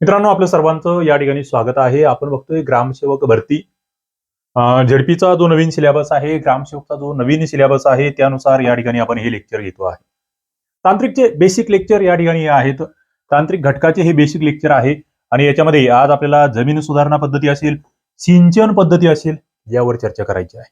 मित्रांनो आपलं सर्वांचं या ठिकाणी स्वागत आहे. आपण बघतोय ग्रामसेवक भरती. झेडपीचा जो नवीन सिलेबस आहे ग्रामसेवकचा जो नवीन सिलेबस आहे त्यानुसार या ठिकाणी आपण हे लेक्चर घेतो आहे. तांत्रिकचे बेसिक लेक्चर या ठिकाणी आहेत तांत्रिक घटकाचे हे बेसिक लेक्चर आहे. आणि याच्यामध्ये आज आपल्याला जमीन सुधारणा पद्धती असेल सिंचन पद्धती असेल यावर चर्चा करायची आहे.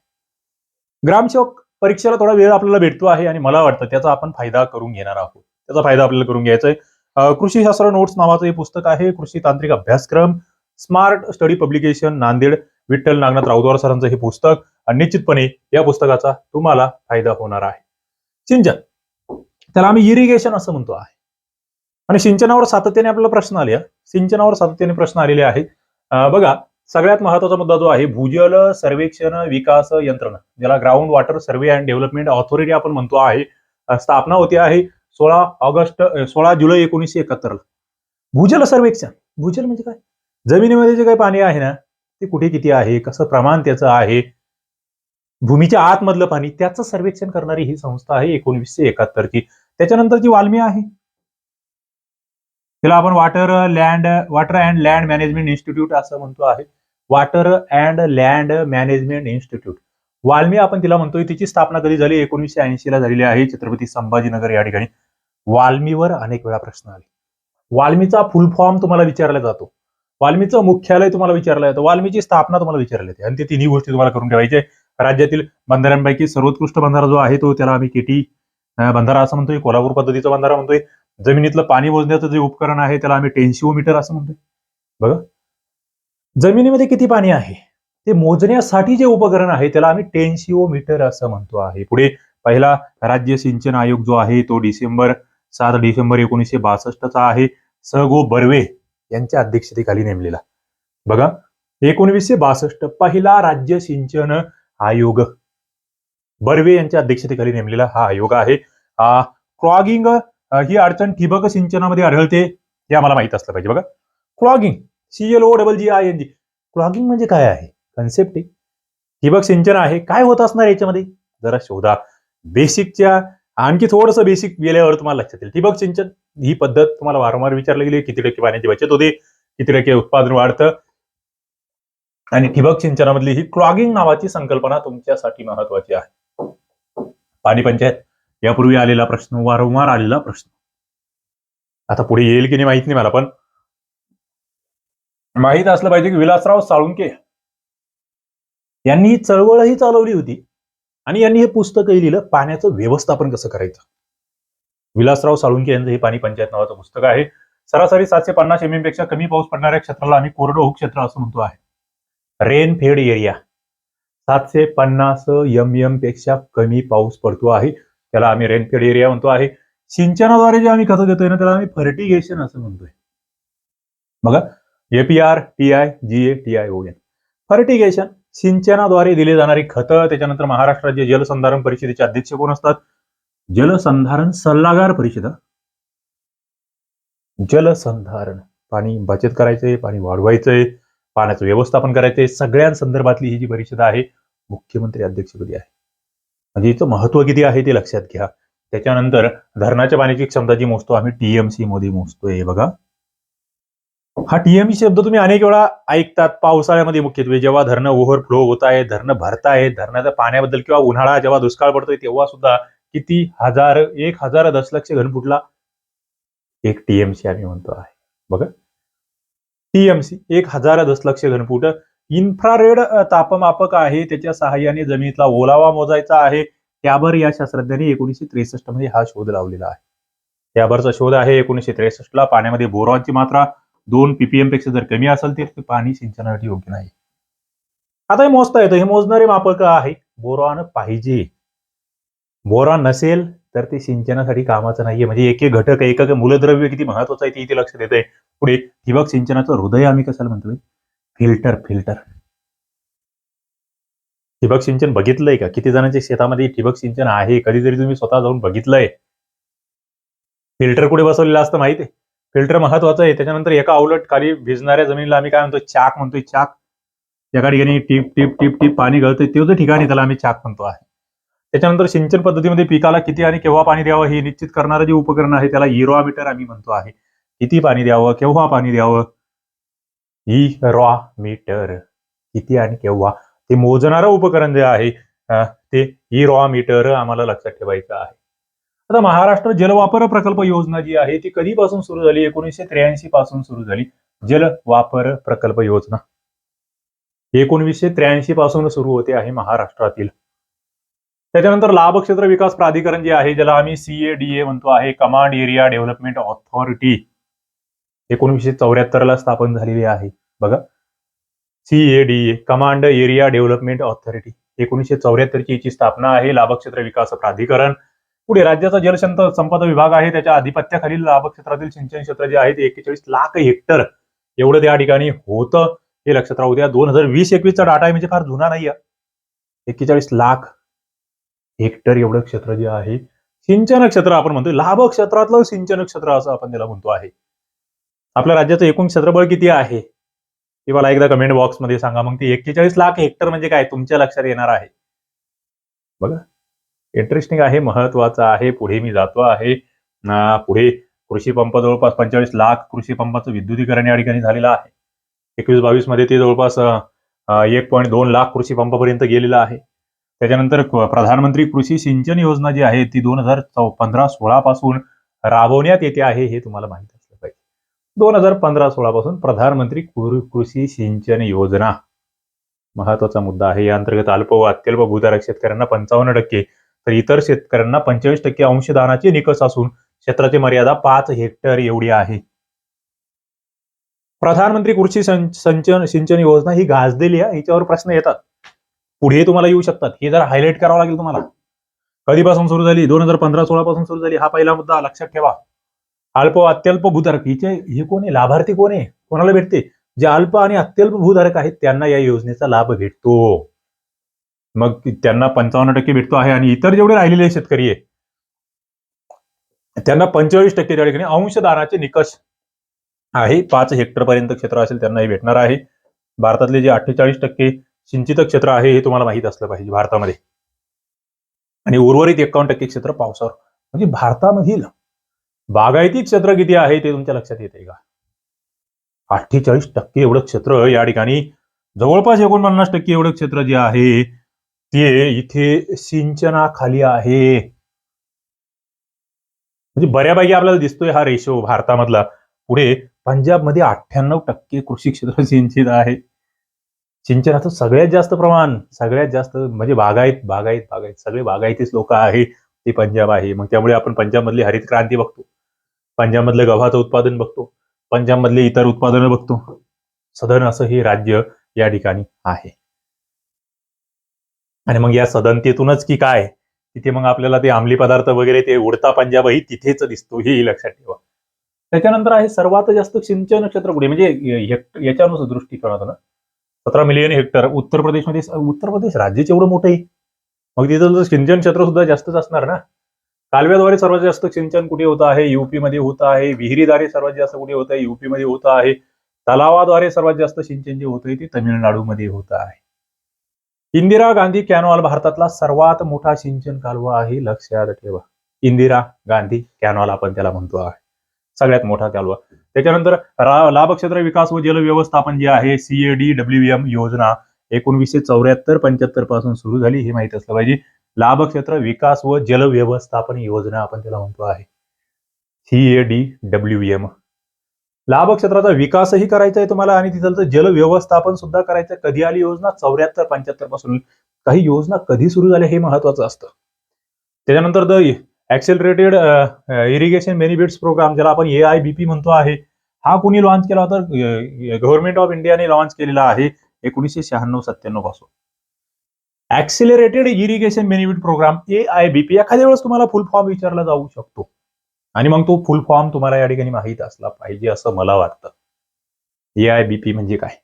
ग्रामसेवक परीक्षेला थोडा वेळ आपल्याला भेटतो आहे आणि मला वाटतं त्याचा आपण फायदा करून घेणार आहोत. त्याचा फायदा आपल्याला करून घ्यायचा आहे. कृषीशास्त्र कृषी शास्त्र नोट्स नावाचं हे पुस्तक आहे कृषी तांत्रिक अभ्यासक्रम smart study publication Nanded Vitthal Nagnath Raudwar सरांचं हे पुस्तक निश्चितपणे या पुस्तकाचा तुम्हाला फायदा होणार आहे. सिंचन. त्याला आम्ही इरिगेशन असं म्हणतो आहे. आणि सिंचनावर सातत्याने आपल्याला प्रश्न आले सिंचनावर सातत्याने प्रश्न आलेले आहेत. बघा सगळ्यात महत्त्वाचा मुद्दा जो आहे भूजल सर्वेक्षण विकास यंत्रणा ज्याला ground water survey and development authority आपण म्हणतो आहे स्थापना होती आहे. सोळा ऑगस्ट सोळा जुलै एकोणीसशे एकाहत्तरला. भूजल सर्वेक्षण. भूजल म्हणजे काय? जमिनीमध्ये जे काही पाणी आहे ना ते कुठे किती आहे? कसं प्रमाण त्याचं आहे? भूमीच्या आतमधलं पाणी त्याचं सर्वेक्षण करणारी ही संस्था आहे एकोणीसशे एकाहत्तरची. त्याच्यानंतरची वाल्मी आहे. तिला आपण water land water and land management institute असं म्हणतो आहे. Water and land management institute WALMI आपण तिला म्हणतोय तिची स्थापना कधी झाली? एकोणीसशे ऐंशी ला झालेली आहे. छत्रपती संभाजीनगर या ठिकाणी. वाल्मीवर अनेक वेळा प्रश्न आले. वाल्मीचा फुल फॉर्म तुम्हाला विचारला जातो. वाल्मीचं मुख्यालय तुम्हाला विचारलं जातं. वाल्मीची स्थापना तुम्हाला विचारली जाते. आणि ते तिन्ही गोष्टी तुम्हाला करून ठेवायचे. राज्यातील बंधाऱ्यांपैकी सर्वोत्कृष्ट बंधारा जो आहे तो त्याला आम्ही केटी बंधारा असं म्हणतोय कोल्हापूर पद्धतीचा बंधारा म्हणतोय. जमिनीतलं पाणी मोजण्याचं जे उपकरण आहे त्याला आम्ही टेन्शिओमीटर असं म्हणतोय. बघा. जमिनीमध्ये किती पाणी आहे? ते मोजण्यासाठी जे उपकरण आहे त्याला आम्ही टेन्शिओमीटर असं म्हणतो आहे. पुढे पहिला राज्य सिंचन आयोग जो आहे तो डिसेंबर सात डिसेंबर एकोणीसशे बासष्टचा आहे. स गो बर्वे यांच्या अध्यक्षतेखाली नेमलेला. बघा एकोणवीसशे बासष्ट पहिला राज्य सिंचन आयोग. बर्वे यांच्या अध्यक्षतेखाली नेमलेला हा आयोग आहे. क्लॉगिंग ही अडचण ठिबक सिंचनामध्ये आढळते हे आम्हाला माहीत असलं पाहिजे. बघा clogging C L O double G I N G. Clogging म्हणजे काय आहे? कन्सेप्ट आहे. ठिबक सिंचन आहे काय होत असणार याच्यामध्ये? जरा शोधा. बेसिकच्या आणखी थोडंसं बेसिक गेल्यावर तुम्हाला लक्षात येईल. ठिबक सिंचन ही पद्धत तुम्हाला वारंवार विचारली गेली किती टक्के पाण्याची बचत होते किती टक्के उत्पादन वाढतं. आणि ठिबक सिंचनामधली ही क्लॉगिंग नावाची संकल्पना तुमच्यासाठी महत्वाची आहे. पाणी पंचायत यापूर्वी आलेला प्रश्न वारंवार आलेला प्रश्न. आता पुढे येईल की नाही माहीत नाही मला पण माहीत असलं पाहिजे की विलासराव साळुंके यांनी ही चळवळही चालवली होती. आणि यांनी हे पुस्तकही लिहिलं पाण्याचं व्यवस्थापन कसं करायचं? विलासराव साळुंके यांचं हे पाणी पंचायत नावाचं पुस्तक आहे. सरासरी सातशे पन्नास एमपेक्षा कमी पाऊस पडणाऱ्या क्षेत्राला आम्ही कोरडोहू क्षेत्र असं म्हणतो आहे. रेन फेड एरिया सातशे पन्नास एम एमपेक्षा कमी पाऊस पडतो आहे. त्याला आम्ही रेनफेड एरिया म्हणतो आहे. सिंचनाद्वारे जे आम्ही खत देतोय ना त्याला आम्ही फर्टिगेशन असं म्हणतोय. बघा APR T I G A T I O N fertigation सिंचनाद्वारे दिली जाणारी खतं त्याच्यानंतर महाराष्ट्र राज्य जलसंधारण परिषदेचे अध्यक्ष कोण असतात? जलसंधारण सल्लागार परिषद. जलसंधारण पाणी बचत करायचंय पाणी वाढवायचंय पाण्याचं व्यवस्थापन करायचंय सगळ्यांसंदर्भातली ही जी परिषद आहे मुख्यमंत्री अध्यक्षपदी आहे. म्हणजे हिचं महत्त्व किती आहे ते लक्षात घ्या. त्याच्यानंतर धरणाच्या पाण्याची क्षमता जी मोजतो आम्ही टीएमसी मध्ये मोजतोय बघा. हा टीएमसी शब्द तुम्ही अनेक वेळा ऐकतात. पावसाळ्यामध्ये मुख्यत्वे जेव्हा धरणं ओव्हरफ्लो होत आहे धरणं भरतायत धरणाच्या पाण्याबद्दल किंवा उन्हाळा जेव्हा दुष्काळ पडतोय तेव्हा सुद्धा किती हजार एक हजार दशलक्ष घनफुटला एक टीएमसी आम्ही म्हणतो आहे. बघा. टीएमसी एक हजार दशलक्ष घनफूट इन्फ्रारेड तापमापक आहे. त्याच्या सहाय्याने जमिनीतला ओलावा मोजायचा आहे. त्यावर या शास्त्रज्ञांनी एकोणीसशे त्रेसष्टमध्ये हा शोध लावलेला आहे. त्यावरचा शोध आहे एकोणीसशे त्रेसष्ट ला. पाण्यामध्ये बोरॉनची मात्रा दोन पीपीएमपेक्षा जर कमी असेल तर ते पाणी सिंचनासाठी योग्य नाही. आता हे मोजता येतं. हे मोजणारे मापक आहे. बोरॉन पाहिजे. बोरॉन नसेल तर ते सिंचनासाठी कामाचं नाहीये. म्हणजे एक एक घटक एक एक मूलद्रव्य किती महत्वाचं आहे ते इथे लक्ष देत आहे पुढे ठिबक सिंचनाचं हृदय आम्ही कशाला म्हणतोय? Filter filter. ठिबक सिंचन बघितलंय का? किती जणांच्या शेतामध्ये ठिबक सिंचन आहे? कधीतरी तुम्ही स्वतः जाऊन बघितलंय. फिल्टर कुठे बसवलेलं असतं माहिती आहे फिल्टर महत्वाचं आहे. त्याच्यानंतर एका अवलट खाली भिजणाऱ्या जमिनीला आम्ही काय म्हणतो चाक म्हणतोय चाक. एका ठिकाणी टीप टीप टीप टीप पाणी गळतंय ते ठिकाणी त्याला आम्ही चाक म्हणतो आहे. त्याच्यानंतर सिंचन पद्धतीमध्ये पिकाला किती आणि केव्हा पाणी द्यावं हे निश्चित करणारं जे उपकरण आहे त्याला इरोमीटर आम्ही म्हणतो आहे. किती पाणी द्यावं केव्हा पाणी द्यावं? ई रॉ मीटर किती आणि केव्हा? ते मोजणारं उपकरण जे आहे ते ई रॉ मीटर आम्हाला लक्षात ठेवायचं आहे. आता महाराष्ट्र जलवापर प्रकल्प योजना जी आहे ती कधीपासून सुरू झाली? एकोणीसशे त्र्याऐंशी पासून सुरू झाली. जल वापर प्रकल्प योजना. एकोणीसशे त्र्याऐंशी पासून सुरू होते आहे महाराष्ट्रातील. त्याच्यानंतर लाभक्षेत्र विकास प्राधिकरण जे आहे ज्याला आम्ही सीएडीए म्हणतो आहे कमांड एरिया डेव्हलपमेंट ऑथॉरिटी एकोणीसशे चौऱ्याहत्तर ला स्थापन झालेली आहे. बघा. CADA command area development authority एकोणीसशे चौऱ्याहत्तरची याची स्थापना आहे लाभक्षेत्र विकास प्राधिकरण. पुढे राज्याचा जलशंत संपदा विभाग आहे त्याच्या अधिपत्याखालील लाभक्षेत्रातील सिंचन क्षेत्र जे आहे ते एक्केचाळीस लाख हेक्टर एवढं त्या ठिकाणी होतं. हे लक्षात राहू द्या दोन हजार वीस एकवीसचा डाटा आहे म्हणजे फार जुना नाही एक्केचाळीस लाख हेक्टर एवढं क्षेत्र जे आहे सिंचन क्षेत्र आपण म्हणतोय लाभ क्षेत्रातलं सिंचन क्षेत्र असं आपण त्याला म्हणतो आहे. आपल्या राज्याचं एकूण क्षेत्रफळ किती आहे? ते मला एकदा कमेंट बॉक्समध्ये सांगा मग ते एक्केचाळीस लाख हेक्टर म्हणजे काय तुमच्या लक्षात येणार आहे. बघा. इंटरेस्टिंग आहे महत्वाचं आहे पुढे मी जातो आहे. पुढे कृषी पंप जवळपास पंचेचाळीस लाख कृषी पंपाचं विद्युतीकरण या ठिकाणी झालेलं आहे. एकवीस बावीसमध्ये ते जवळपास एक पॉईंट दोन लाख कृषी पंपापर्यंत गेलेलं आहे. त्याच्यानंतर प्रधानमंत्री कृषी सिंचन योजना जी आहे ती दोन हजार चौ पंधरा सोळा पासून राबवण्यात येते आहे हे तुम्हाला माहीत असलं पाहिजे. दोन हजार पंधरा सोळा पासून प्रधानमंत्री कृषी सिंचन योजना. महत्त्वाचा मुद्दा आहे या अंतर्गत अल्प व अत्यल्प भूधारक शेतकऱ्यांना पंचावन्न टक्के तर इतर शेतकऱ्यांना पंचेचाळीस टक्के अंशदानाचे निकष असून क्षेत्राची मर्यादा पाच हेक्टर एवढी आहे. प्रधानमंत्री कृषी सिंचन सिंचन योजना ही गाजलेली आहे हिच्यावर प्रश्न येतात. पुढे तुम्हाला येऊ शकतात. हे जरा हायलाईट करावं लागेल तुम्हाला. कधीपासून सुरू झाली? दोन हजार पंधरा सोळा पासून सुरू झाली? हा पहिला मुद्दा लक्षात ठेवा. अल्प अत्यल्प भूधारक हिचे हे कोण आहे? लाभार्थी कोण आहे? कोणाला भेटते? जे अल्प आणि अत्यल्प भूधारक आहेत त्यांना या योजनेचा लाभ भेटतो. मग त्यांना पंचावन्न टक्के भेटतो आहे आणि इतर जेवढे राहिलेले शेतकरी आहे त्यांना पंचेचाळीस टक्के त्या ठिकाणी अंशदानाचे निकष आहे. पाच हेक्टर पर्यंत क्षेत्र असेल त्यांना हे भेटणार आहे. भारतातले जे अठ्ठेचाळीस टक्के सिंचित क्षेत्र आहे हे तुम्हाला माहीत असलं पाहिजे भारतामध्ये. आणि उर्वरित एकावन्न टक्के क्षेत्र पावसावर. म्हणजे भारतामधील बागायती क्षेत्र किती आहे ते तुमच्या लक्षात येते का? अठ्ठेचाळीस टक्के एवढं क्षेत्र या ठिकाणी जवळपास एकोणपन्नास टक्के एवढं क्षेत्र जे आहे ते इथे सिंचनाखाली आहे. म्हणजे बऱ्यापैकी आपल्याला दिसतोय हा रेशो भारतामधला. पुढे पंजाबमध्ये अठ्ठ्याण्णव टक्के कृषी क्षेत्र सिंचित आहे. सिंचनाचं सगळ्यात जास्त प्रमाण सगळ्यात जास्त म्हणजे बागायत बागायत बागायत. सगळे बागायतीच लोक आहे ते पंजाब आहे. मग त्यामुळे आपण पंजाबमधली हरित क्रांती बघतो. पंजाबमधलं गव्हाचं उत्पादन बघतो. पंजाबमधले इतर उत्पादनं बघतो. सदन असं हे राज्य या ठिकाणी आहे. आणि मग या सदनतेतूनच की काय? तिथे मग आपल्याला ते अंमली पदार्थ वगैरे ते उडता पंजाबही तिथेच दिसतो हेही लक्षात ठेवा. त्याच्यानंतर आहे सर्वात जास्त सिंचन क्षेत्र कुठे म्हणजे हेक्ट- याच्यानुसार दृष्टिकोनातून सतरा मिलियन हेक्टर उत्तर प्रदेशमध्ये उत्तर प्रदेश राज्याचे एवढं मोठं आहे मग तिथं सिंचन क्षेत्र सुद्धा जास्तच असणार ना? कालव्याद्वारे सर्वात जास्त सिंचन कुठे होत आहे? युपीमध्ये होत आहे विहिरीद्वारे सर्वात जास्त कुठे होत आहे? युपी मध्ये होत आहे तलावाद्वारे सर्वात जास्त सिंचन जे होत आहे ते तमिळनाडूमध्ये होत आहे. इंदिरा गांधी कॅनॉल भारतातला सर्वात मोठा सिंचन कालवा आहे लक्षात ठेवा. इंदिरा गांधी कॅनॉल आपण त्याला म्हणतो आहे. सगळ्यात मोठा कालवा. त्याच्यानंतर लाभक्षेत्र विकास व जल व्यवस्थापन जे आहे सीएडी डब्ल्यू एम योजना एकोणीसशे चौऱ्याहत्तर पंच्याहत्तरपासून सुरू झाली हे माहीत असलं पाहिजे. लाभक्षेत्र विकास व जल व्यवस्थापन योजना आपण त्याला म्हणतो आहे. सीएडी डब्ल्यू एम लाभ क्षेत्राचा विकासही करायचा आहे तुम्हाला आणि तिथलं जल व्यवस्थापन सुद्धा करायचं आहे. कधी आली योजना? चौऱ्याहत्तर पंच्याहत्तरपासून. काही योजना कधी सुरू झाल्या हे महत्वाचं असतं. त्याच्यानंतर the accelerated irrigation benefits programme ज्याला आपण ए आय बीपी म्हणतो आहे हा कुणी लॉन्च केला होता? गव्हर्नमेंट ऑफ इंडियाने लॉन्च केलेला आहे एकोणीसशे शहाण्णव सत्त्याण्णवपासून. Accelerated irrigation benefit programme A I B P एखाद्या वेळेस तुम्हाला फुल फॉर्म विचारला जाऊ शकतो. आणि मग तो फुल फॉर्म तुम्हाला या ठिकाणी माहीत असला पाहिजे असं मला वाटतं. ए आय बी पी म्हणजे काय?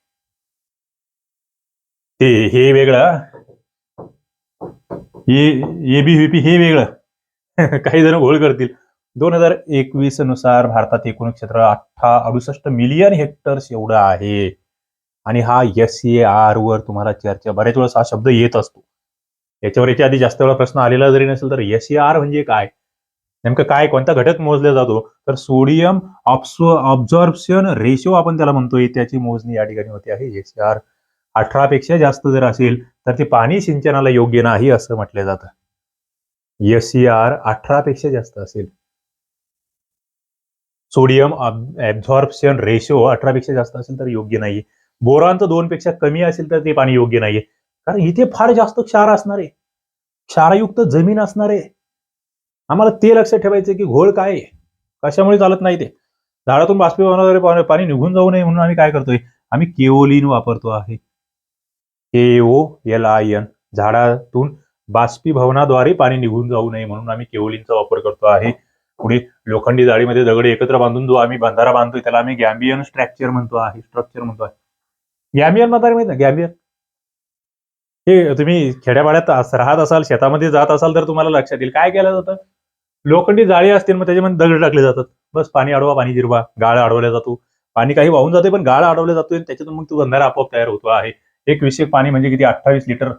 ते हे वेगळं. एबीव्हीपी हे वेगळं. काही जण घोळ करतील. दोन हजार एकवीसनुसार भारतात एकूण क्षेत्र अठ्ठा अडुसष्ट मिलियन हेक्टर्स एवढं आहे. आणि हा एस ए आर वर तुम्हाला चर्चा बऱ्याच वेळेस हा शब्द येत असतो. याच्यावर याच्या आधी जास्त वेळा प्रश्न आलेला जरी नसेल तर एस ए आर म्हणजे काय? नेमकं काय कोणता घटक मोजला जातो? तर सोडियम ऑब्झॉर्प्शन रेशो आपण त्याला म्हणतोय. त्याची मोजणी या ठिकाणी होते आहे. एस आर अठरापेक्षा जास्त जर असेल तर ते पाणी सिंचनाला योग्य नाही असं म्हटलं जातं. एस सी आर अठरापेक्षा जास्त असेल. सोडियम ऍब्झॉर्प्शन रेशो अठरापेक्षा जास्त असेल तर योग्य नाहीये. बोरांचं दोन पेक्षा कमी असेल तर ते पाणी योग्य नाहीये. कारण इथे फार जास्त क्षार असणार. आहे क्षारयुक्त जमीन असणार. आहे आम्हाला ते लक्षात ठेवायचं की घोळ काय आहे? कशामुळे चालत नाही ते? झाडातून बाष्पीभवनाद्वारे पाणी- पाणी निघून जाऊ नये म्हणून आम्ही काय करतोय? आम्ही केओलिन वापरतो आहे. केओ एल आय एन झाडातून बाष्पीभवनाद्वारे पाणी निघून जाऊ नये म्हणून आम्ही केओलिनचा वापर करतो आहे. पुढे लोखंडी जाळीमध्ये दगड एकत्र बांधून जो आम्ही बंधारा बांधतोय त्याला आम्ही गॅम्बियन स्ट्रक्चर म्हणतो आहे स्ट्रक्चर म्हणतो आहे. गॅम्बियन म्हातारे माहिती गॅम्बियन. हे तुम्ही खेड्यापाड्यात राहत असाल शेतामध्ये जात असाल तर तुम्हाला लक्षात येईल. काय केलं जातं? लोखंडी जाळी असतील मग त्याच्यामध्ये दगड टाकले जातात. बस पाणी अडवा पाणी जिरवा गाळ अडवला जातो. पाणी काही वाहून जाते पण गाळ अडवला जातोय त्याच्यातून मग तो बंधारा आपोआप तयार होतो आहे. एक विषयक पाणी म्हणजे किती? अठ्ठावीस लिटर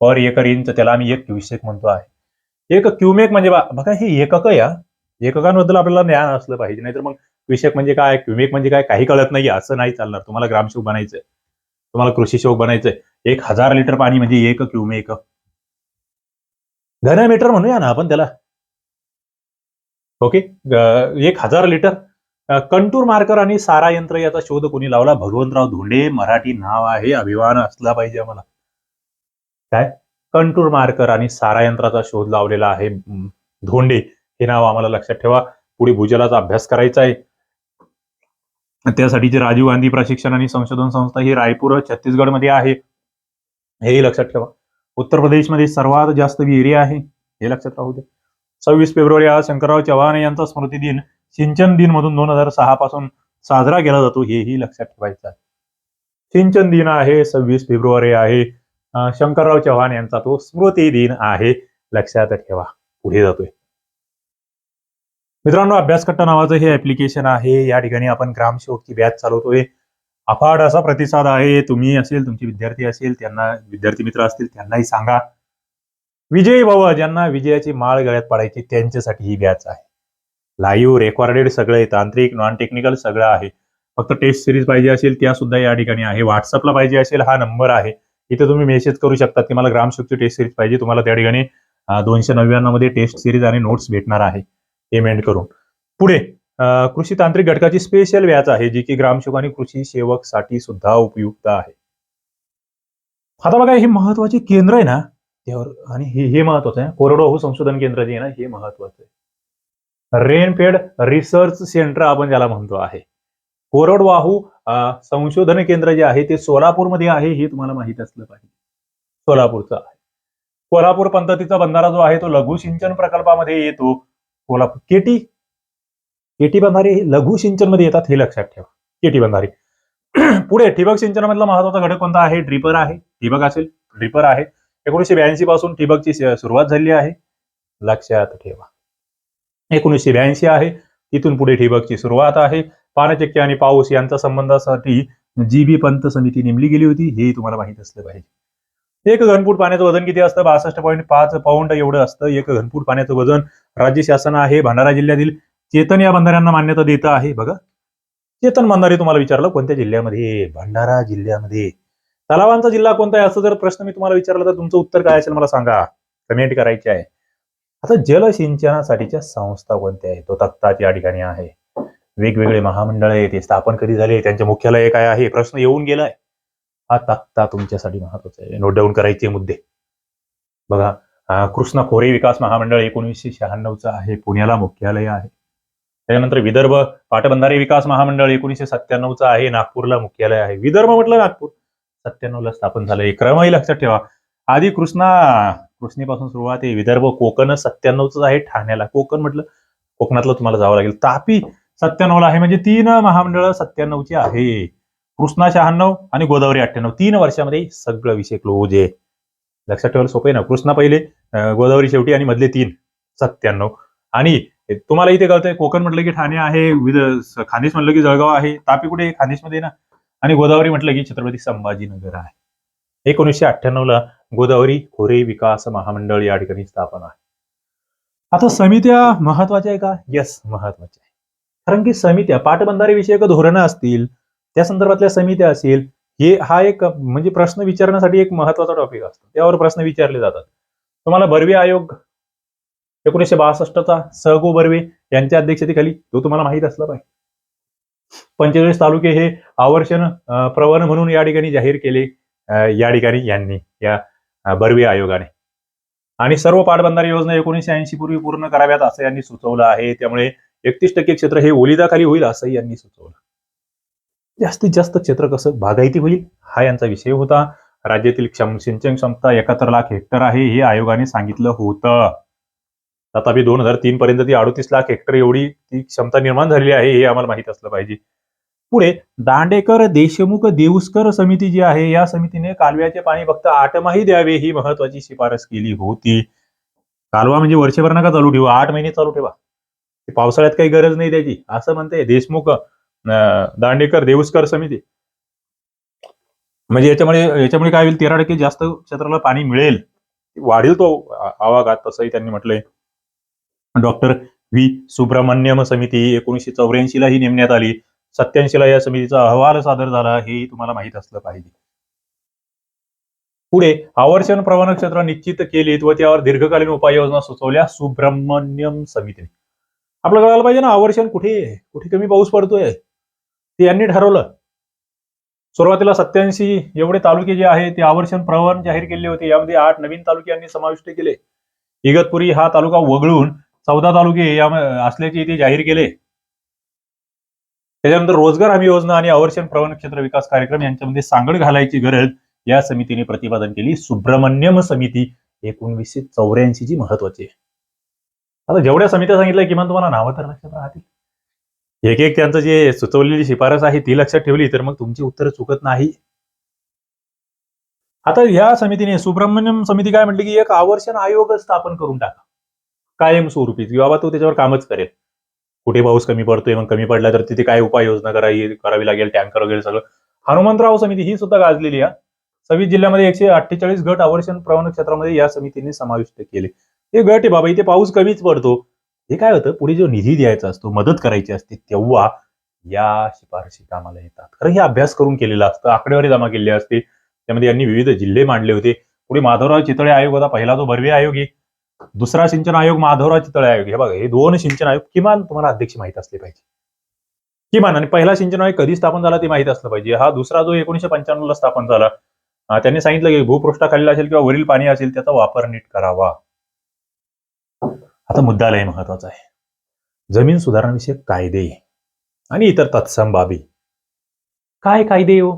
पर एकर इंच. त्याला आम्ही एक क्युसेक म्हणतो आहे. एक क्युमेक म्हणजे बघा हे एकक या एककांबद्दल आपल्याला ज्ञान असलं पाहिजे. नाहीतर मग विषयक म्हणजे काय? क्युमेक म्हणजे काय? काही कळत नाही असं नाही चालणार. तुम्हाला ग्रामशोक बनायचंय. तुम्हाला कृषी शोक बनायचंय. एक हजार लिटर पाणी म्हणजे एक क्युमेक. घनमीटर म्हणूया ना आपण त्याला. ओके? एक हजार लिटर कंटूर मार्कर आणि सारा यंत्र याचा शोध कोणी लावला? भगवंतराव धोंडे मराठी नाव आहे अभिमान असला पाहिजे आम्हाला. काय? कंटूर मार्कर आणि सारा यंत्राचा शोध लावलेला आहे धोंडे. हे नाव आम्हाला लक्षात ठेवा. पुढे भूजलाचा अभ्यास करायचा आहे. त्यासाठीची राजीव गांधी प्रशिक्षण आणि संशोधन संस्था ही रायपूर छत्तीसगडमध्ये आहे. हेही लक्षात ठेवा. उत्तर प्रदेशमध्ये सर्वात जास्त विहिरी आहे. हे लक्षात राहू दे सव्वीस फेब्रुवारी हा शंकरराव चव्हाण यांचा स्मृती दिन सिंचन दिन मधून दोन हजार सहा पासून साजरा केला जातो हेही लक्षात ठेवायचं आहे. सिंचन दिन आहे सव्वीस फेब्रुवारी आहे. शंकरराव चव्हाण यांचा तो स्मृती दिन आहे लक्षात ठेवा. पुढे जातोय. मित्रांनो अभ्यासकट्टा नावाचं हे ऍप्लिकेशन आहे. या ठिकाणी आपण ग्रामसेवकची बॅच चालवतोय. अफाट असा प्रतिसाद आहे. तुम्ही असेल तुमचे विद्यार्थी असेल त्यांना विद्यार्थी मित्र असतील त्यांनाही सांगा. विजयी भाऊ ज्यांना विजयाची माळ गळ्यात पाडायची त्यांच्यासाठी ही बॅच आहे. लाईव्ह रेकॉर्डेड सगळं आहे तांत्रिक नॉन टेक्निकल सगळं आहे. फक्त टेस्ट सिरीज पाहिजे असेल त्या सुद्धा या ठिकाणी आहे. व्हॉट्सअपला पाहिजे असेल हा नंबर आहे. इथे तुम्ही मेसेज करू शकता. की मला ग्रामशक्ती टेस्ट सिरीज पाहिजे. तुम्हाला त्या ठिकाणी दोनशे नव्याण्णवमध्ये टेस्ट सिरीज आणि नोट्स भेटणार आहे. पेमेंट करून. पुढे कृषी तांत्रिक घटकाची स्पेशल व्याज आहे जी की ग्रामसेवक आणि कृषी सेवकसाठी सुद्धा उपयुक्त आहे. आता बघा हे महत्त्वाचे केंद्र आहे ना त्यावर आणि हे हे महत्वाचं आहे. कोरडवाहू संशोधन केंद्र जे आहे ना हे महत्वाचं आहे. रेनफेड रिसर्च सेंटर आपण ज्याला म्हणतो आहे. कोरडवाहू संशोधन केंद्र जे आहे ते सोलापूरमध्ये आहे हे तुम्हाला माहीत असलं पाहिजे. सोलापूरचं आहे. कोल्हापूर पद्धतीचा बंधारा जो आहे तो लघु सिंचन प्रकल्पामध्ये येतो. कोल्हापूर केटी? केटी बंधारे हे लघु सिंचनमध्ये येतात हे लक्षात ठेवा. केटी बंधारे. पुढे ठिबक सिंचनामधला महत्त्वाचा घटक कोणता आहे? ड्रिपर आहे. ठिबक असेल ड्रिपर आहे. एकोणीसशे ब्याऐंशी पासून ठिबकची सुरुवात झाली आहे. लक्षात ठेवा. एकोणीसशे ब्याऐंशी आहे. तिथून पुढे ठिबकची सुरुवात आहे. पाणचक्की आणि पाऊस यांच्या संबंधासाठी जी बी पंत समिती नेमली गेली होती हे तुम्हाला माहीत असलं पाहिजे. एक घनफूट पाण्याचं वजन किती असतं? बासष्ट पॉईंट पाच पाऊंड एवढं असतं. एक घनफूट पाण्याचं वजन राज्य शासन आहे भंडारा जिल्ह्यातील चेतन या बंधाऱ्यांना मान्यता देत आहे. बघा. चेतन बंधारे तुम्हाला विचारलं कोणत्या जिल्ह्यामध्ये? भंडारा जिल्ह्यामध्ये. तलावांचा जिल्हा कोणता आहे? असं जर प्रश्न मी तुम्हाला विचारला तर तुमचं उत्तर काय असेल? मला सांगा. कमेंट करायची आहे. आता जलसिंचनासाठीच्या संस्था कोणत्या आहेत? तो तक्ताच या ठिकाणी आहे. वेगवेगळे महामंडळ आहे ते स्थापन कधी झाले? त्यांचे मुख्यालय काय आहे? प्रश्न येऊन गेलाय. हा तक्ता तुमच्यासाठी महत्त्वाचा आहे. नोट डाऊन करायचे मुद्दे. बघा अं, कृष्णा खोरे विकास महामंडळ एकोणीसशे शहाण्णवचं आहे. पुण्याला मुख्यालय आहे. त्याच्यानंतर विदर्भ पाटबंधारे विकास महामंडळ एकोणीसशे सत्त्याण्णवचं आहे. नागपूरला मुख्यालय आहे. विदर्भ म्हटलं नागपूर. सत्त्याण्णवला स्थापन झालं. क्रमही लक्षात ठेवा. आधी कृष्णा कृष्णेपासून सुरुवात आहे. विदर्भ कोकण सत्त्याण्णवच आहे ठाण्याला. कोकण म्हटलं कोकणातलं तुम्हाला जावं लागेल. तापी सत्त्याण्णवला आहे म्हणजे तीन महामंडळ सत्त्याण्णवची आहे. कृष्णा शहाण्णव आणि गोदावरी अठ्ठ्याण्णव. तीन वर्षामध्ये सगळं विषय क्लोज आहे. लक्षात ठेवायला सोपं आहे ना? कृष्णा पहिले गोदावरी शेवटी आणि मधले तीन सत्त्याण्णव आणि तुम्हाला इथे कळतंय कोकण म्हटलं की ठाणे आहे विद खानिश म्हटलं की जळगाव आहे. तापी कुठे? खानदेशमध्ये ना? आणि गोदावरी म्हटलं की छत्रपती संभाजीनगर आहे. एकोणीसशे अठ्ठ्याण्णवला गोदावरी खोरे विकास महामंडळ या ठिकाणी स्थापन आहे. आता समित्या महत्त्वाच्या आहे का? येस महत्त्वाच्या आहे. कारण की समित्या पाटबंधारे विषयक धोरणं असतील त्या संदर्भातल्या समित्या असतील हे हा एक म्हणजे प्रश्न विचारण्यासाठी एक महत्त्वाचा टॉपिक असतो. त्यावर प्रश्न विचारले जातात. तुम्हाला बर्वे आयोग एकोणीसशे बासष्टचा सहगो बर्वे यांच्या अध्यक्षतेखाली तो तुम्हाला माहीत असला पाहिजे. पंचेचाळीस तालुके हे आवर्षण प्रवण म्हणून या ठिकाणी जाहीर केले या ठिकाणी यांनी या बर्वे आयोगाने. आणि सर्व पाटबंधारे योजना एकोणीसशे ऐंशी पूर्वी पूर्ण कराव्यात असं यांनी सुचवलं आहे. त्यामुळे एकतीस टक्के क्षेत्र हे ओलिदाखाली होईल असंही यांनी सुचवलं. जास्तीत जास्त क्षेत्र कसं बागायती होईल? हा यांचा विषय होता. राज्यातील क्षम सिंचन क्षमता एकाहत्तर लाख हेक्टर आहे हे आयोगाने सांगितलं होतं. तथापि दोन हजार तीन पर्यंत ती अडतीस लाख हेक्टर एवढी ती क्षमता निर्माण झालेली आहे हे आम्हाला माहीत असलं पाहिजे. पुढे दांडेकर देशमुख देऊसकर समिती जी आहे या समितीने कालव्याचे पाणी फक्त आठमाही द्यावे ही महत्वाची शिफारस केली होती. कालवा म्हणजे वर्षभर नका चालू ठेवा आठ महिने चालू ठेवा. पावसाळ्यात काही गरज नाही त्याची. असं म्हणते देशमुख दांडेकर देऊसकर समिती. म्हणजे याच्यामुळे याच्यामुळे काय होईल तेरा टक्के जास्त क्षेत्राला पाणी मिळेल. वाढेल तो आवागात तसंही त्यांनी म्हटलंय. Doctor V. सुब्रमण्यम समिती एकोणीसशे चौऱ्याऐंशी ला ही नेमण्यात आली. सत्याऐंशी ला या समितीचा अहवाल सादर झाला हे तुम्हाला माहीत असलं पाहिजे. पुढे आवर्षण प्रवण क्षेत्र निश्चित केलीत व त्यावर दीर्घकालीन उपाययोजना सुचवल्या सुब्रमण्यम समितीने. आपल्याला कळायला पाहिजे ना आवर्षण कुठे कुठे कमी पाऊस पडतोय? ते यांनी ठरवलं. सुरुवातीला सत्याऐंशी एवढे तालुके जे आहे ते आवर्षण प्रवण जाहीर केले होते. यामध्ये आठ नवीन तालुके यांनी समाविष्ट केले. इगतपुरी हा तालुका वगळून चौदा तालुके या असल्याचे इथे जाहीर केले. त्याच्यानंतर रोजगार हमी योजना आणि आवर्षण प्रवण क्षेत्र विकास कार्यक्रम यांच्यामध्ये सांगड घालायची गरज या समितीने प्रतिपादन केली. सुब्रमण्यम समिती एकोणवीसशे चौऱ्याऐंशी ची महत्वाची आहे. आता जेवढ्या समित्या सांगितल्या किमान तुम्हाला नावं तर लक्षात राहतील. एक एक त्यांचं जे सुचवलेली शिफारस आहे ती लक्षात ठेवली तर मग तुमची उत्तर चुकत नाही. आता या समितीने सुब्रमण्यम समिती काय म्हटली की एक आवर्षण आयोग स्थापन करून टाका. कायमस्वरूपी की बाबा तो त्याच्यावर कामच करेल. कुठे पाऊस कमी पडतोय मग कमी पडला तर तिथे काय उपाययोजना करावी करावी लागेल टँकर वगैरे सगळं. हनुमंतराव समिती ही सुद्धा गाजलेली आहे. सव्वीस जिल्ह्यामध्ये एकशे अठ्ठेचाळीस गट आवर्षण प्रवण क्षेत्रामध्ये या समितीने समाविष्ट केले. हे गट आहे बाबा इथे पाऊस कमीच पडतो. हे काय होतं? पुढे जो निधी द्यायचा असतो मदत करायची असते तेव्हा या शिफारशी कामाला येतात. कारण हे अभ्यास करून केलेला असतं आकडेवारी जमा केलेली असते. त्यामध्ये यांनी विविध जिल्हे मांडले होते. पुढे माधवराव चितळे आयोग होता पहिला जो भरवे आयोग आहे दुसरा सिंचन आयोग माधवराव चितळे आयोग. हे बघा हे दोन सिंचन आयोग किमान तुम्हाला अध्यक्ष माहीत असले पाहिजे. किमान आणि पहिला सिंचन आयोग कधी स्थापन झाला ते माहीत असलं पाहिजे. हा दुसरा जो एकोणीशे पंच्याण्णव ला स्थापन झाला त्यांनी सांगितलं की भूपृष्ठाखाली असेल किंवा वरील पाणी असेल त्याचा वापर नीट करावा. आता मुद्दा लय महत्त्वाचा आहे. जमीन सुधारणाविषयक कायदे आणि इतर तत्सम बाबी. काय कायदे हो?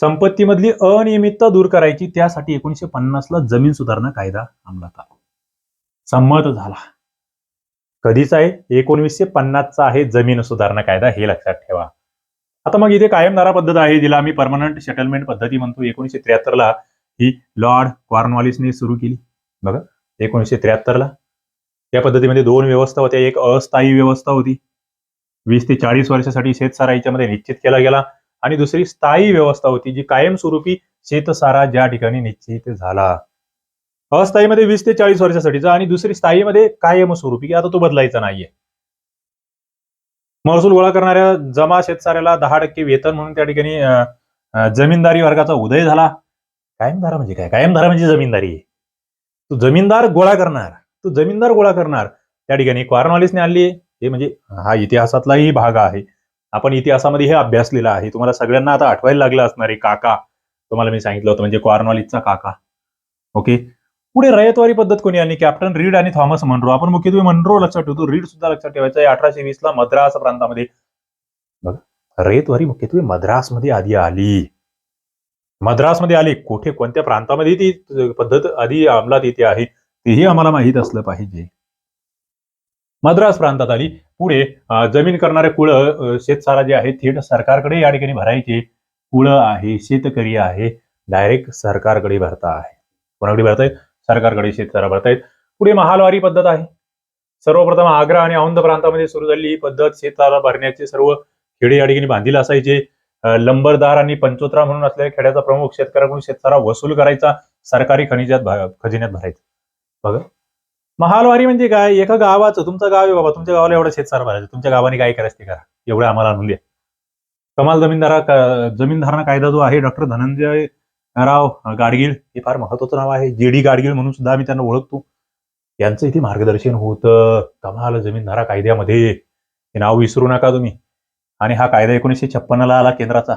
संपत्तीमधली अनियमितता दूर करायची त्यासाठी एकोणीशे पन्नास ला जमीन सुधारणा कायदा अंमलात आला. संमत झाला. कधीचा आहे? एकोणीसशे पन्नासचा आहे जमीन सुधारणा कायदा हे लक्षात ठेवा. आता मग इथे कायमधारा पद्धत आहे जिला आम्ही परमनंट सेटलमेंट पद्धती म्हणतो. एकोणीशे त्र्याहत्तरला ही लॉर्ड कॉर्नवॉलिसने सुरू केली. बघा एकोणीशे त्र्याहत्तरला. या पद्धतीमध्ये दोन व्यवस्था होत्या. एक अस्थायी व्यवस्था होती. वीस ते चाळीस वर्षासाठी शेतसारा याच्यामध्ये निश्चित केला गेला. आणि दुसरी स्थायी व्यवस्था होती जी कायमस्वरूपी शेतसारा ज्या ठिकाणी निश्चित झाला. अस्थायीमध्ये वीस ते चाळीस वर्षासाठीचा आणि दुसरी स्थायीमध्ये कायमस्वरूपी की आता तो बदलायचा नाहीये. महसूल गोळा करणाऱ्या जमा शेतसाऱ्याला दहा टक्के वेतन म्हणून त्या ठिकाणी जमीनदारी वर्गाचा उदय झाला. कायमधारा म्हणजे काय? कायमधारा म्हणजे जमीनदारी. आहे तू जमीनदार गोळा करणार. तू जमीनदार गोळा करणार. त्या ठिकाणी कॉर्नवालिसने आणली हे म्हणजे हा इतिहासातलाही भाग आहे. आपण इतिहासामध्ये हे अभ्यासलेला आहे. तुम्हाला सगळ्यांना आता आठवायला लागलं असणार आहे काका. तुम्हाला मी सांगितलं होतं म्हणजे कॉर्नवालिसचा काका. ओके? पुढे रयतवारी पद्धत कोणी आणि कॅप्टन रीड आणि थॉमस मनरो. आपण मुख्यत्वे मनरो लक्षात ठेवतो. रीड सुद्धा लक्षात ठेवायचं आहे. अठराशे वीस ला मद्रास प्रांतामध्ये. बघा रयतवारी मुख्यत्वे मद्रासमध्ये आधी आली. मद्रासमध्ये आली. कुठे कोणत्या प्रांतामध्ये ती पद्धत आधी अंमलात येते आहे तेही आम्हाला माहीत असलं पाहिजे. मद्रास प्रांतात आली. पुढे जमीन करणारे कुळ शेतसारा जे आहे थेट सरकारकडे या ठिकाणी भरायचे कुळ आहे शेतकरी आहे डायरेक्ट सरकारकडे भरता आहे. कोणाकडे भरतायत सरकारकडे शेतसारा भरतायत. पुढे महालवारी पद्धत आहे. सर्वप्रथम आग्रा आणि औंध प्रांतामध्ये सुरू झालेली ही पद्धत शेतसारा भरण्याचे सर्व खेडे या ठिकाणी बांधील असायचे. लंबरदार आणि पंचोत्रा म्हणून असलेल्या खेड्याचा प्रमुख शेतकऱ्याकडून शेतसारा वसूल करायचा सरकारी खनिजात खजिन्यात भरायचा. बघा. महालवारी म्हणजे काय? एका गावाचं तुमचं गाव आहे बाबा तुमच्या गावाला एवढं शेतसारा भरायचं. तुमच्या गावाने काय करायचं ते करा. एवढं आम्हाला आणून द्या. कमाल जमीनदारा जमीनधारणा कायदा जो आहे डॉक्टर धनंजय राव गाडगीळ हे फार महत्वाचं नाव आहे. जे डी गाडगीळ म्हणून सुद्धा आम्ही त्यांना ओळखतो. यांचं इथे मार्गदर्शन होतं. कमाल जमीनधारा कायद्यामध्ये. हे नाव विसरू नका तुम्ही. आणि हा कायदा एकोणीसशे छप्पन्नला आला केंद्राचा.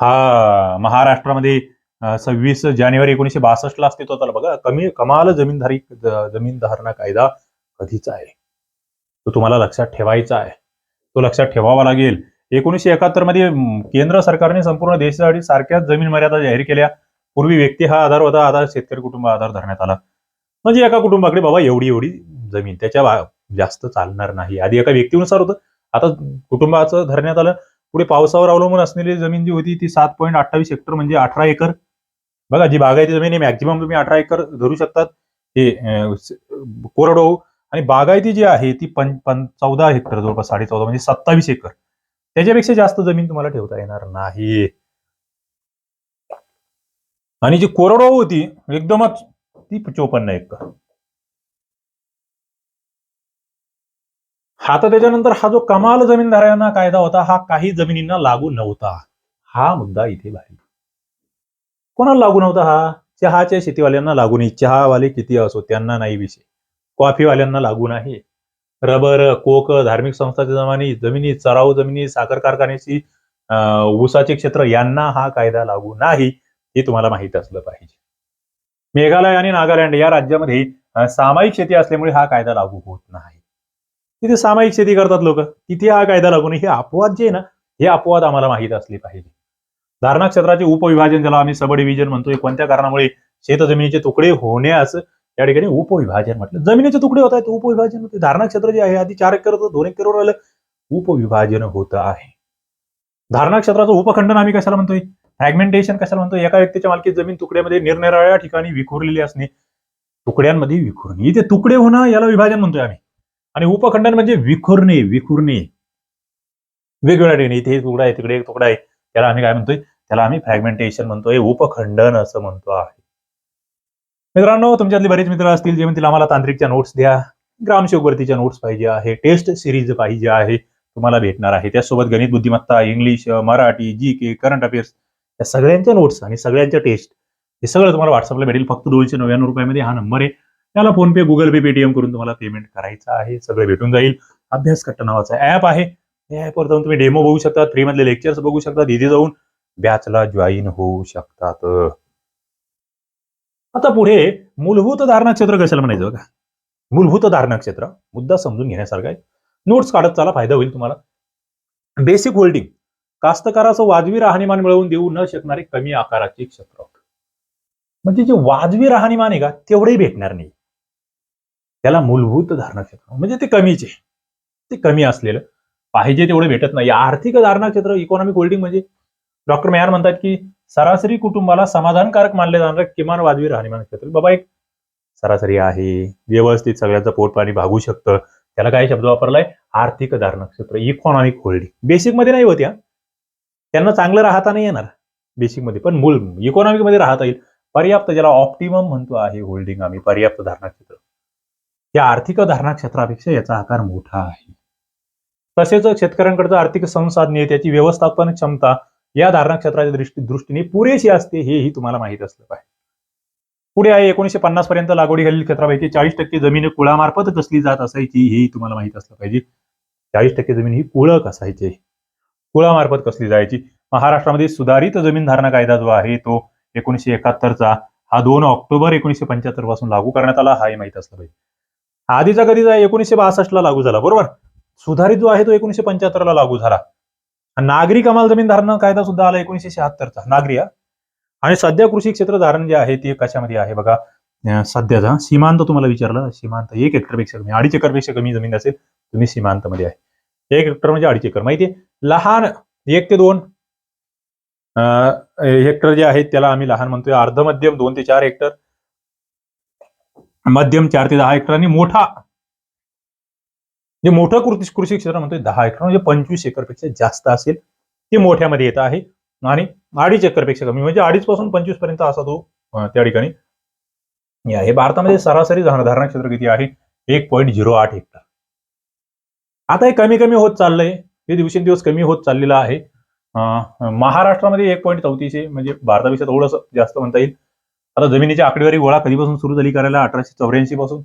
हा महाराष्ट्रामध्ये सव्वीस जानेवारी एकोणीसशे बासष्टला अस्तित्वात आला. बघा कमी कमाल जमीनधारी जमीनधारणा कायदा कधीचा आहे? तो तुम्हाला लक्षात ठेवायचा आहे. तो लक्षात ठेवावा लागेल. एकोणीसशे एकाहत्तरमध्ये केंद्र सरकारने संपूर्ण देशासाठी सारख्याच जमीन मर्यादा जाहीर केल्या. पूर्वी व्यक्ती हा आधार होता आता शेतकरी कुटुंब आधार धरण्यात आला. म्हणजे एका कुटुंबाकडे बाबा एवढी एवढी जमीन त्याच्या जास्त चालणार नाही. आधी एका व्यक्तीनुसार होतं. आता कुटुंबाचं धरण्यात आलं. पुढे पावसावर अवलंबून असलेली जमीन जी होती ती सात पॉईंट अठ्ठावीस हेक्टर म्हणजे अठरा एकर. बघा जी बागायती जमीन आहे मॅक्झिमम तुम्ही अठरा एकर धरू शकतात. हे अं, कोरडवाहू. आणि बागायती जी आहे ती पं पं चौदा हेक्टर जवळपास साडे चौदा म्हणजे सत्तावीस एकर. त्याच्यापेक्षा जास्त जमीन तुम्हाला ठेवता येणार नाही. आणि जी कोरडवाहू होती एकदमच ती चोपन्न एकर आता त्याच्यानंतर हा जो कमाल जमीनदारांना कायदा होता हा काही जमिनींना लागू नव्हता. हा मुद्दा इथे बाहेर. कोणाला लागू नव्हता हा? चहाच्या शेतीवाल्यांना लागू नाही. चहावाले किती असो त्यांना नाही विषय. कॉफीवाल्यांना लागू नाही. रबर कोक धार्मिक संस्थांच्या जमानी जमिनी चराऊ जमिनी साखर कारखान्याची ऊसाचे क्षेत्र यांना हा कायदा लागू नाही हे तुम्हाला माहीत असलं पाहिजे. मेघालय आणि नागालँड या राज्यामध्ये सामायिक शेती असल्यामुळे हा कायदा लागू होत नाही. तिथे सामायिक शेती करतात लोक. तिथे हा कायदा लागू नाही. हे अपवाद जे आहे ना हे अपवाद आम्हाला माहीत असले पाहिजे. धारणा क्षेत्राचे उपविभाजन ज्याला आम्ही सब डिव्हिजन म्हणतोय कोणत्या कारणामुळे शेतजमिनीचे तुकडे होण्यास त्या ठिकाणी उपविभाजन म्हटलं. जमिनीचे तुकडे होत आहेत उपविभाजन. होते धारणा क्षेत्र जे आहे आधी चार एकर होतं दोन एकरवर आलं. उपविभाजन होत आहे. धारणा क्षेत्राचं उपखंडन आम्ही कशाला म्हणतोय? फ्रॅगमेंटेशन कशाला म्हणतोय? एका व्यक्तीच्या मालकीत जमीन तुकड्यामध्ये निरनिराळ्या ठिकाणी विखुरलेली असणे तुकड्यांमध्ये विखुरणे. इथे तुकडे होणं याला विभाजन म्हणतोय आम्ही. आणि उपखंडन म्हणजे विखुरणे विखुरणे. वेगवेगळ्या ठिकाणी. इथे एक तुकडा आहे तिकडे एक तुकडा आहे. त्याला आम्ही काय म्हणतोय? त्याला आम्ही फ्रॅगमेंटेशन म्हणतोय उपखंडन असं म्हणतो आहे. मित्रांनो तुमच्यातले बरेच मित्र असतील जे म्हणतील आम्हाला तांत्रिकच्या नोट्स द्या. ग्रामसेवकवरतीच्या नोट्स पाहिजे आहे. टेस्ट सिरीज पाहिजे आहे. तुम्हाला भेटणार आहे. त्यासोबत गणित बुद्धिमत्ता English Marathi G K current affairs या सगळ्यांच्या नोट्स आणि सगळ्यांच्या टेस्ट हे सगळं तुम्हाला व्हॉट्सअपला भेटेल. फक्त दोनशे नव्याण्णव रुपयामध्ये हा नंबर आहे. त्याला PhonePe Google Pay Paytm करून तुम्हाला पेमेंट करायचं आहे. सगळं भेटून जाईल. अभ्यास कट्टा नावाचा ऍप आहे. या ऍपवर जाऊन तुम्ही डेमो बघू शकता. फ्रीमधले लेक्चर्स बघू शकता. इथे जाऊन बॅचला जॉईन होऊ शकतात. आता पुढे मूलभूत धारणा क्षेत्र कशाला म्हणायचं बघा. मूलभूत धारणा क्षेत्र मुद्दा समजून घेण्यासारखा आहे. नोट्स काढत चाला फायदा होईल तुम्हाला. बेसिक होल्डिंग कास्तकाराचं वाजवी राहणीमान मिळवून देऊ न शकणारे कमी आकाराचे क्षेत्र. म्हणजे जे वाजवी राहणीमान आहे का तेवढेही भेटणार नाही. त्याला मूलभूत धारणा क्षेत्र म्हणजे ते कमीचे. ते कमी असलेलं पाहिजे तेवढे भेटत नाही. आर्थिक धारणा क्षेत्र इकॉनॉमिक होल्डिंग म्हणजे डॉक्टर मेयार म्हणतात की सरासरी कुटुंबाला समाधानकारक मानले जाणारं किमान वाजवी राहणीमान क्षेत्र. बाबा एक सरासरी आहे व्यवस्थित सगळ्याचं पोट पाणी भागू शकतं. त्याला काय शब्द वापरलाय आर्थिक धारणा क्षेत्र इकॉनॉमिक होल्डिंग बेसिकमध्ये नाही होत्या त्यांना चांगलं राहता नाही येणार बेसिकमध्ये. पण मूल इकॉनॉमिकमध्ये राहता येईल. पर्याप्त ज्याला ऑप्टिमम म्हणतो आहे होल्डिंग आम्ही पर्याप्त धारणा क्षेत्र. या आर्थिक धारणा क्षेत्रापेक्षा याचा आकार मोठा आहे. तसेच शेतकऱ्यांकडचं आर्थिक संसाधने त्याची व्यवस्थापन क्षमता या धारणा क्षेत्राच्या दृष्टी दृष्टीने पुरेशी असते हेही तुम्हाला माहीत असलं पाहिजे. पुढे आहे एकोणीशे पन्नास पर्यंत लागवडी घालील क्षेत्रापैकी चाळीस टक्के जमीन कुळामार्फत कसली जात असायची हेही तुम्हाला माहीत असलं पाहिजे. चाळीस टक्के जमीन ही कुळक असायची. कुळामार्फत कसली जायची? महाराष्ट्रामध्ये सुधारित जमीन धारणा कायदा जो आहे तो एकोणीशे एकाहत्तरचा हा दोन ऑक्टोबर एकोणीशे पंच्याहत्तरपासून लागू करण्यात आला हाही माहीत असलं पाहिजे. आधीचा कधीचा एकोणीशे बासष्टला लागू झाला बरोबर? सुधारित जो आहे तो एकोणीशे पंच्याहत्तरला लागू झाला. नागरी कमाल जमीन धारणा कायदा सुद्धा आला एकोणीशे शहात्तरचा. नागरी हा. आणि सध्या कृषी क्षेत्र धारण जे आहे ते कशामध्ये आहे? बघा सध्याचा सीमांत तुम्हाला विचारलं सीमांत एक हेक्टरपेक्षा कमी अडीच एकरपेक्षा कमी जमीन असेल तुम्ही सीमांतमध्ये आहे. एक हेक्टर म्हणजे अडीच एकर. माहितीये लहान एक ते दोन हेक्टर जे आहेत त्याला आम्ही लहान म्हणतोय. अर्ध मध्यम दोन ते चार हेक्टर मध्यम चार ते दहा हेक्टर आणि मोठा जे मोठं कृषी कृषी क्षेत्र म्हणतोय दहा एकर म्हणजे पंचवीस एकरपेक्षा जास्त असेल ते मोठ्यामध्ये येत आहे. आणि अडीच एकरपेक्षा कमी म्हणजे अडीच पासून पंचवीसपर्यंत असा तो त्या ठिकाणी हे आहे. भारतामध्ये सरासरी धारणा क्षेत्र किती आहे? एक पॉईंट झिरो आठ हेक्टर. आता हे कमी कमी होत चाललंय. हे दिवसेंदिवस कमी होत चाललेलं आहे. महाराष्ट्रामध्ये एक पॉईंट चौतीस आहे म्हणजे भारतापेक्षा थोडंसं जास्त म्हणता येईल. आता जमिनीची आकडेवारी गोळा कधीपासून सुरू झाली? करायला अठराशे चौऱ्याऐंशी पासून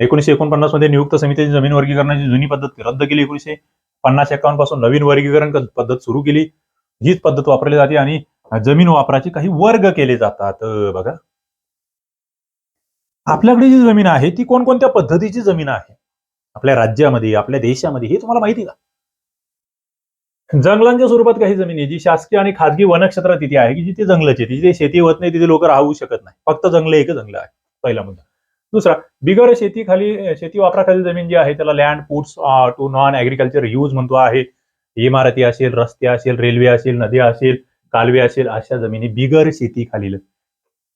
एकोणीशे एकोणपन्नासमध्ये नियुक्त समितीची जमीन वर्गीकरणाची जुनी पद्धत रद्द केली. एकोणीशे पन्नास एकावन्नपासून नवीन वर्गीकरण पद्धत सुरू केली. हीच पद्धत वापरली जाते आणि जमीन वापराचे काही वर्ग केले जातात. बघा. आपल्याकडे जी जमीन आहे ती कोणकोणत्या पद्धतीची जमीन आहे? आपल्या राज्यामध्ये आपल्या देशामध्ये हे तुम्हाला माहिती का? जंगलांच्या स्वरूपात काही जमीन आहे जी शासकीय आणि खाजगी वनक्षेत्रात तिथे आहे की जिथे जंगलाची आहे, जिथे शेती होत नाही तिथे लोक राहू शकत नाही. फक्त जंगल एक जंगल आहे पहिला मुद्दा. दुसरा बिगर शेतीखाली शेती वापराखाली जमीन जी आहे त्याला land puts to non agriculture use म्हणतो आहे. इमारती असेल रस्ते असेल रेल्वे असेल नद्या असेल कालवे असेल अशा जमिनी बिगर शेती खालील.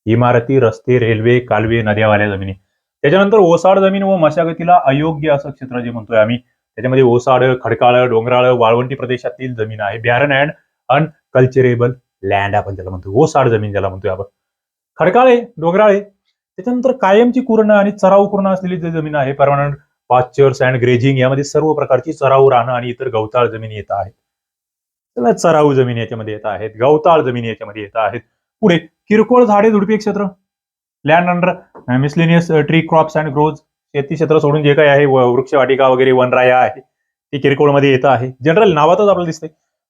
इमारती रस्ते रेल्वे कालवे नद्यावाल्या जमिनी. त्याच्यानंतर ओसाड जमीन व मशागतीला अयोग्य असं क्षेत्र जे म्हणतोय आम्ही त्याच्यामध्ये ओसाड खडकाळ डोंगराळ वाळवंटी प्रदेशातील जमीन आहे. बॅरन अँड अनकल्चरेबल लँड आपण त्याला म्हणतो ओसाड जमीन ज्याला म्हणतोय आपण. खडकाळे डोंगराळे त्याच्यानंतर कायमची कुरणं आणि चराऊ कुरणं असलेली जी जमीन आहे परमानंट पाश्चर्स अँड ग्रेजिंग यामध्ये सर्व प्रकारची चराऊ रानं आणि इतर गवताळ जमिनी येत आहेत. त्याला चराऊ जमिनी याच्यामध्ये येत आहेत गवताळ जमिनी याच्यामध्ये येत आहेत. पुढे किरकोळ झाडे झुडपी क्षेत्र. Land under miscellaneous tree crops and groves शेती क्षेत्र सोडून जे काही आहे वृक्षवाटिका वगैरे वनराया आहे ती किरकोळमध्ये येत आहे. जनरल नावातच आपल्याला दिसते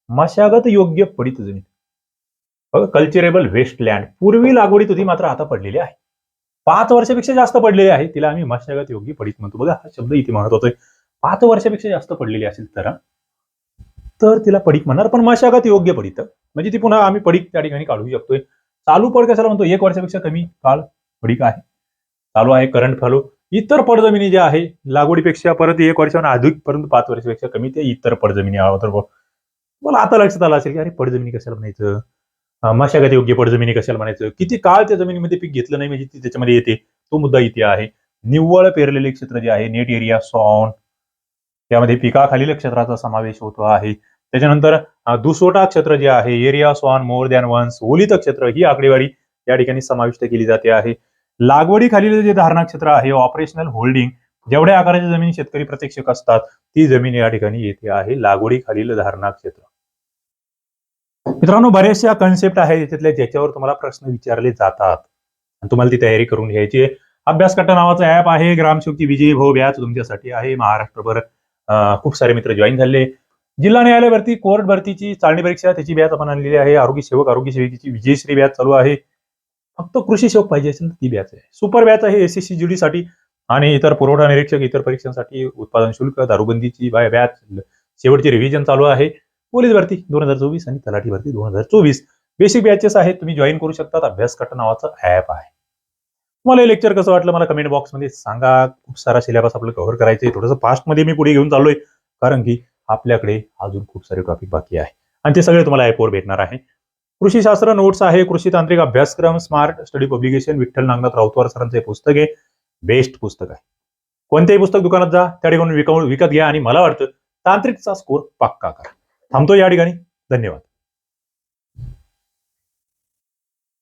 मशागत योग्य पडित जमीन. कल्चरेबल वेस्ट लँड पूर्वी लागवडीत होती मात्र आता पडलेली आहे. पाच वर्षापेक्षा जास्त पडलेली आहे. तिला आम्ही मशागत योग्य पडीत म्हणतो. बघा हा शब्द इथे म्हणत होतोय पाच वर्षापेक्षा जास्त पडलेली असेल तर तर तिला पडीक म्हणणार पण मशागत योग्य पडीत. म्हणजे ती पुन्हा आम्ही पडीक त्या ठिकाणी काढू शकतोय. चालू पड कशाला म्हणतो एक वर्षापेक्षा कमी काळ पडीक आहे. चालू आहे करंट फॉलो इतर पडजमिनी ज्या आहे लागवडीपेक्षा परत एक वर्षाहून अधिक परंतु पाच वर्षापेक्षा कमी ते इतर पडजमिनी आहोत मला आता लक्षात आलं असेल की अरे पडजमिनी कशाला म्हणायचं? मशागत योग्य पडजमिनी कशाला म्हणायचं? किती काळ त्या जमिनीमध्ये पीक घेतलं नाही? म्हणजे ती त्याच्यामध्ये येते. तो मुद्दा इथे आहे. निव्वळ पेरलेले क्षेत्र जे आहे नेट एरिया सॉन त्यामध्ये पिकाखालील क्षेत्राचा समावेश होतो आहे. त्याच्यानंतर दुसोटा क्षेत्र जे आहे area sown more than once ओलित क्षेत्र ही आकडेवारी या ठिकाणी समाविष्ट केली जाते आहे. लागवडीखालील जे धारणा क्षेत्र आहे ऑपरेशनल होल्डिंग जेवढ्या आकाराची जमीन शेतकरी प्रत्यक्षक असतात ती जमीन या ठिकाणी येते आहे. लागवडीखालील धारणा क्षेत्र. मित्रांनो बऱ्याचशा कन्सेप्ट आहेत याच्यातल्या ज्याच्यावर तुम्हाला प्रश्न विचारले जातात. आणि तुम्हाला ती तयारी करून घ्यायची आहे. अभ्यासकट्टा नावाचं ऍप आहे. ग्रामशक्ती विजय भाऊ व्याज तुमच्यासाठी आहे. महाराष्ट्रभर खूप सारे मित्र जॉईन झाले. जिल्हा न्यायालय भरती कोर्ट भरतीची चालणी परीक्षा त्याची व्याज आपण आणलेली आहे. आरोग्य सेवक आरोग्य सेविकेची विजयश्री व्याज चालू आहे. फक्त कृषी सेवक पाहिजे असेल तर ती व्याज आहे. सुपर व्याज आहे एस एस सी जी साठी आणि इतर पुरवठा निरीक्षक इतर परीक्षांसाठी उत्पादन शुल्क दारूबंदीची व्याज शेवटची रिव्हिजन चालू आहे. पोलीस भरती दोन हजार चोवीस आणि तलाठी भरती दोन हजार चोवीस. बेसिक बॅचेस आहेत तुम्ही जॉईन करू शकतात. अभ्यास कट नावाचं ऍप आहे. मला हे लेक्चर कसं वाटलं मला कमेंट बॉक्समध्ये सांगा. खूप सारा सिलेबस आपलं कव्हर करायचं आहे थोडंसं फास्टमध्ये मी पुढे घेऊन चाललोय. कारण की आपल्याकडे अजून खूप सारे टॉपिक बाकी आहे. आणि ते सगळे तुम्हाला ऍपवर भेटणार आहे. कृषीशास्त्र नोट्स आहे. कृषी तांत्रिक अभ्यासक्रम smart study publication Vitthal Nagnath Rautwar सरांचं हे पुस्तक आहे. बेस्ट पुस्तक आहे. कोणत्याही पुस्तक दुकानात जा. त्या ठिकाणी विकत घ्या आणि मला वाटतं तांत्रिकचा स्कोर पक्का करा. थांबतो या ठिकाणी. धन्यवाद.